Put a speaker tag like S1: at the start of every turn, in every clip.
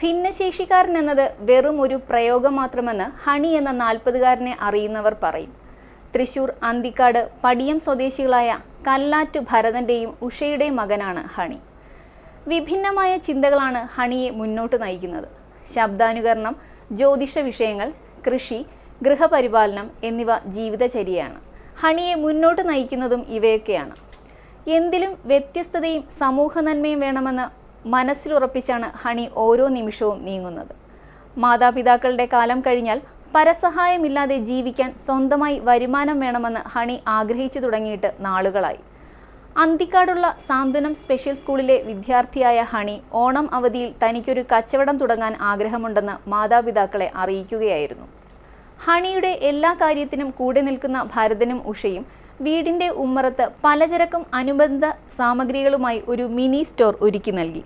S1: ഭിന്നശേഷിക്കാരൻ എന്നത് വെറും ഒരു പ്രയോഗം മാത്രമെന്ന് ഹണി എന്ന നാൽപ്പതുകാരനെ അറിയുന്നവർ പറയും. തൃശൂർ അന്തിക്കാട് പടിയം സ്വദേശികളായ കല്ലാറ്റു ഭരതന്റെയും ഉഷയുടെയും മകനാണ് ഹണി. വിഭിന്നമായ ചിന്തകളാണ് ഹണിയെ മുന്നോട്ട് നയിക്കുന്നത്. ശബ്ദാനുകരണം ജ്യോതിഷ വിഷയങ്ങൾ കൃഷി ഗൃഹപരിപാലനം എന്നിവ ജീവിതചര്യയാണ്. ഹണിയെ മുന്നോട്ട് നയിക്കുന്നതും ഇവയൊക്കെയാണ്. എന്തിലും വ്യത്യസ്തതയും സമൂഹ നന്മയും വേണമെന്ന് മനസ്സിലുറപ്പിച്ചാണ് ഹണി ഓരോ നിമിഷവും നീങ്ങുന്നത്. മാതാപിതാക്കളുടെ കാലം കഴിഞ്ഞാൽ പരസഹായമില്ലാതെ ജീവിക്കാൻ സ്വന്തമായി വരുമാനം വേണമെന്ന് ഹണി ആഗ്രഹിച്ചു തുടങ്ങിയിട്ട് നാളുകളായി. അന്തിക്കാടുള്ള സാന്ത്വനം സ്പെഷ്യൽ സ്കൂളിലെ വിദ്യാർത്ഥിയായ ഹണി ഓണം അവധിയിൽ തനിക്കൊരു കച്ചവടം തുടങ്ങാൻ ആഗ്രഹമുണ്ടെന്ന് മാതാപിതാക്കളെ അറിയിക്കുകയായിരുന്നു. ഹണിയുടെ എല്ലാ കാര്യത്തിനും കൂടെ നിൽക്കുന്ന ഭരതനും ഉഷയും വീടിന്റെ ഉമ്മറത്ത് പലചരക്കും അനുബന്ധ സാമഗ്രികളുമായി ഒരു മിനി സ്റ്റോർ ഒരുക്കി നൽകി.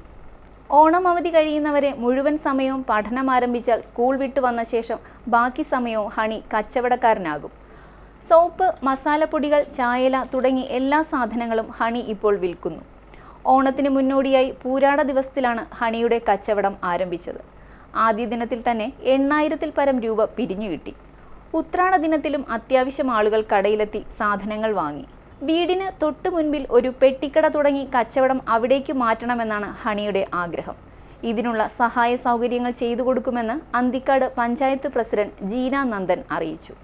S1: ഓണം അവധി കഴിയുന്നവരെ മുഴുവൻ സമയവും പഠനം ആരംഭിച്ചാൽ സ്കൂൾ വിട്ടു വന്ന ശേഷം ബാക്കി സമയവും ഹണി കച്ചവടക്കാരനാകും. സോപ്പ് മസാലപ്പൊടികൾ ചായല തുടങ്ങി എല്ലാ സാധനങ്ങളും ഹണി ഇപ്പോൾ വിൽക്കുന്നു. ഓണത്തിന് മുന്നോടിയായി പൂരാട ദിവസത്തിലാണ് ഹണിയുടെ കച്ചവടം ആരംഭിച്ചത്. ആദ്യ ദിനത്തിൽ തന്നെ എണ്ണായിരത്തിൽ പരം രൂപ പിരിഞ്ഞു കിട്ടി. ഉത്രാട ദിനത്തിലും അത്യാവശ്യം ആളുകൾ കടയിലെത്തി സാധനങ്ങൾ വാങ്ങി. വീടിന് തൊട്ടു മുൻപിൽ ഒരു പെട്ടിക്കട തുടങ്ങി കച്ചവടം അവിടേക്ക് മാറ്റണമെന്നാണ് ഹണിയുടെ ആഗ്രഹം. ഇതിനുള്ള സഹായ സൗകര്യങ്ങൾ ചെയ്തു കൊടുക്കുമെന്ന് അന്തിക്കാട് പഞ്ചായത്ത് പ്രസിഡന്റ് ജീന നന്ദൻ അറിയിച്ചു.